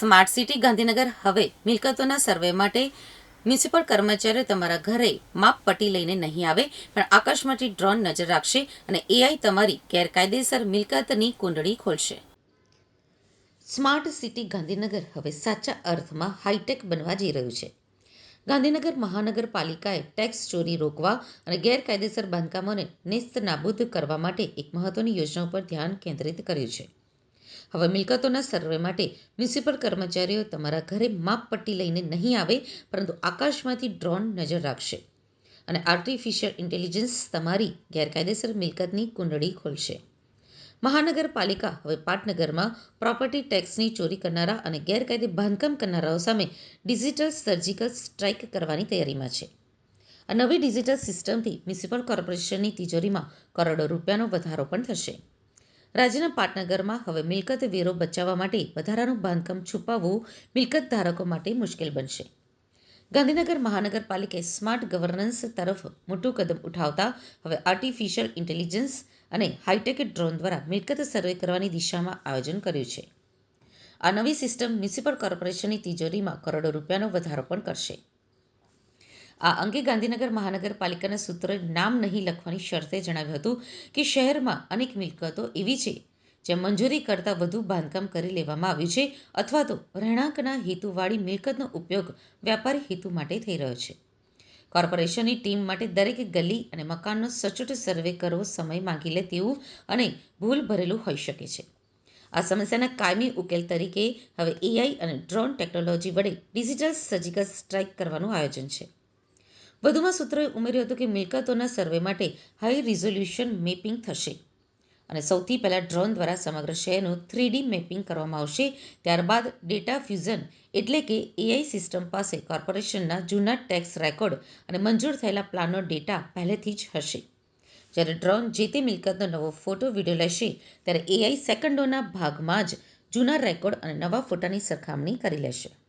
Smart city Gandhinagar હવે મિલકતોના સર્વે માટે મ્યુનિસિપલ કર્મચારીઓ તમારા ઘરે માપપટ્ટી લઈને નહીં આવે, પણ આકાશમાંથી ડ્રોન નજર રાખશે અને એઆઈ તમારી ગેરકાયદેસર મિલકતની કુંડળી ખોલશે. સ્માર્ટ સિટી ગાંધીનગર હવે સાચા અર્થમાં હાઈટેક બનવા જઈ રહ્યું છે. ગાંધીનગર મહાનગરપાલિકાએ ટેક્સ ચોરી રોકવા અને ગેરકાયદેસર બાંધકામોને નેસ્ત નાબૂદ કરવા માટે એક મહત્વની યોજના ઉપર ધ્યાન કેન્દ્રિત કર્યું છે. હવે મિલકતોના સર્વે માટે મ્યુનિસિપલ કર્મચારીઓ તમારા ઘરે માપપટ્ટી લઈને નહીં આવે, પરંતુ આકાશમાંથી ડ્રોન નજર રાખશે. અને આર્ટિફિશિયલ ઇન્ટેલિજન્સ તમારી ગેરકાયદેસર મિલકતની કુંડળી ખોલશે. મહાનગરપાલિકા હવે પાટનગરમાં પ્રોપર્ટી ટેક્સની ચોરી કરનારા અને ગેરકાયદે બાંધકામ કરનારાઓ સામે ડિજિટલ સર્જિકલ સ્ટ્રાઇક કરવાની તૈયારીમાં છે. આ નવી ડિજિટલ સિસ્ટમથી મ્યુનિસિપલ કોર્પોરેશનની તિજોરીમાં કરોડો રૂપિયાનો વધારો પણ થશે. રાજ્યના પાટનગરમાં હવે મિલકત વેરો બચાવવા માટે વધારાનું બાંધકામ છુપાવવું મિલકત ધારકો માટે મુશ્કેલ બનશે. ગાંધીનગર મહાનગરપાલિકાએ સ્માર્ટ ગવર્નન્સ તરફ મોટું કદમ ઉઠાવતા હવે આર્ટિફિશિયલ ઇન્ટેલિજન્સ અને હાઈટેક ડ્રોન દ્વારા મિલકત સર્વે કરવાની દિશામાં આયોજન કર્યું છે. આ નવી સિસ્ટમ મ્યુનિસિપલ કોર્પોરેશનની તિજોરીમાં કરોડો રૂપિયાનો વધારો પણ કરશે. આ અંગે ગાંધીનગર મહાનગરપાલિકાના સૂત્રોએ નામ નહીં લખવાની શરતે જણાવ્યું હતું કે શહેરમાં અનેક મિલકતો એવી છે જ્યાં મંજૂરી કરતાં વધુ બાંધકામ કરી લેવામાં આવ્યું છે અથવા તો રહેણાંકના હેતુવાળી મિલકતનો ઉપયોગ વ્યાપારી હેતુ માટે થઈ રહ્યો છે. કોર્પોરેશનની ટીમ માટે દરેક ગલી અને મકાનનો સચોટ સર્વે કરવો સમય માંગી લે તેવું અને ભૂલ ભરેલું હોઈ શકે છે. આ સમસ્યાના કાયમી ઉકેલ તરીકે હવે એઆઈ અને ડ્રોન ટેકનોલોજી વડે ડિજિટલ સર્જિકલ સ્ટ્રાઇક કરવાનું આયોજન છે. વધુમાં સૂત્રોએ ઉમેર્યું હતું કે મિલકતોના સર્વે માટે હાઈ રિઝોલ્યુશન મેપિંગ થશે. અને સૌથી પહેલાં ડ્રોન દ્વારા સમગ્ર શહેરનું થ્રીડી મેપિંગ કરવામાં આવશે. ત્યારબાદ ડેટા ફ્યુઝન એટલે કે એઆઈ સિસ્ટમ પાસે કોર્પોરેશનના જૂના ટેક્સ રેકોર્ડ અને મંજૂર થયેલા પ્લાનનો ડેટા પહેલેથી જ હશે. જ્યારે ડ્રોન જે તે મિલકતનો નવો ફોટો, વીડિયો લેશે, ત્યારે એઆઈ સેકન્ડોના ભાગમાં જ જૂના રેકોર્ડ અને નવા ફોટાની સરખામણી કરી લેશે.